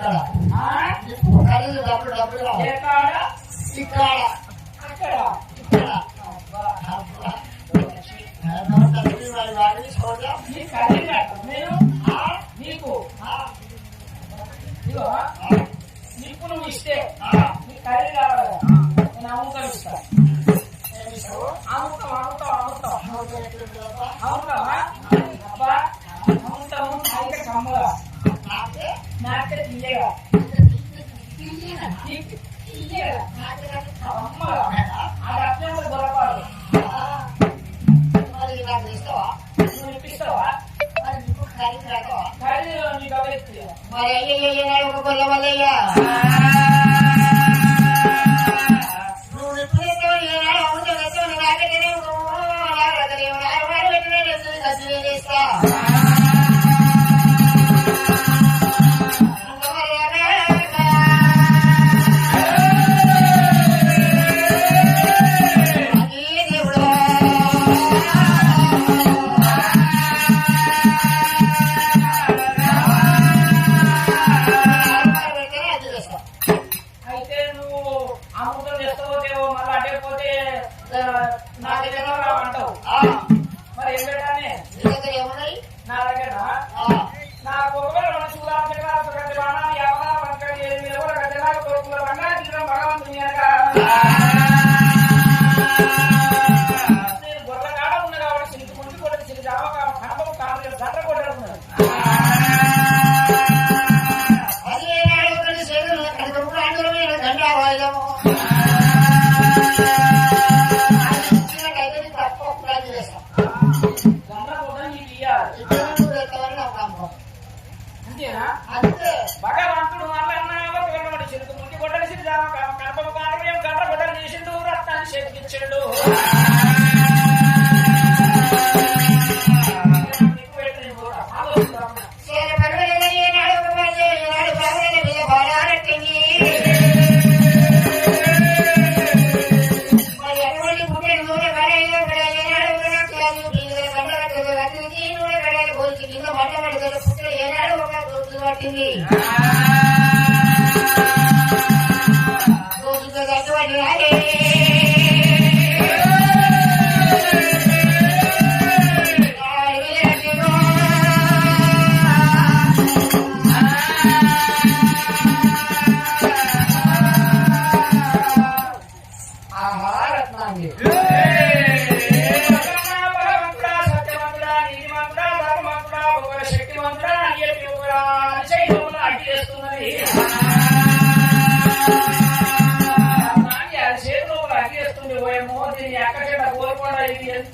దానికి ఖరీదు ఉంటుంది ఇక్కడ ఆ? ఖరీదు డబ్బులు డబ్బులు రావు. ఏ కాడ ఇక్కడ అక్కడ ఇక్కడ అబ్బా. అబ్బా. తల్లి వారి వారి సోదరం. నీ కర్రీ కట్ట నేను ఆ, నీకు ఆ, ఇదిగో ఆ, నీకు నువ్వు ఇస్తే ఆ. నీ కర్రీ కావాలి నేను అమ్ముతాను ఇస్తా ఏమి ఇస్తావు? అమ్ముతాం అమ్ముతాం అమ్ముతాం నూట మరి అయ్యయ్య నాడు ఒక గొల్ల వల్లయ్యా నువ్వు ఎప్పుడైతే ఏనాడు అవుతావు కదా నువ్వు నాకైతేనే నువ్వు నాకు అతనేమో నాకు వాడు పెట్టినా నేను ఖర్చు చేస్తా అదే నా దగ్గర అంటావు ఆ, మరి ఏం పెట్టానే నీ దగ్గర ఏమున్నాయి? నా దగ్గర? ఆ, నాకు ఒకవేళ మన చూడాలి గట్టి బాణా యావన వంకడి ఏడు వేల గడ్డలా కొడుకుల రంగా తీరం భగవంతుని కనుక Lord, to.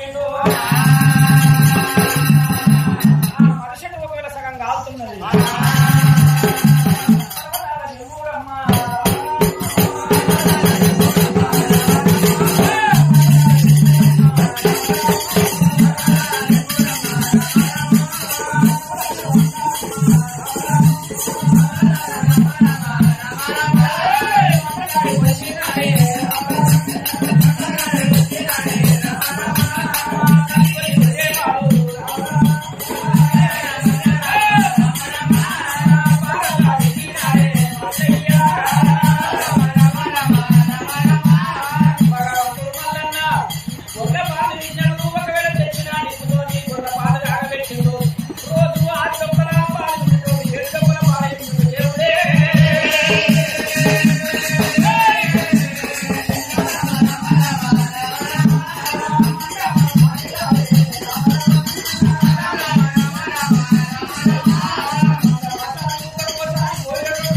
fucking go out.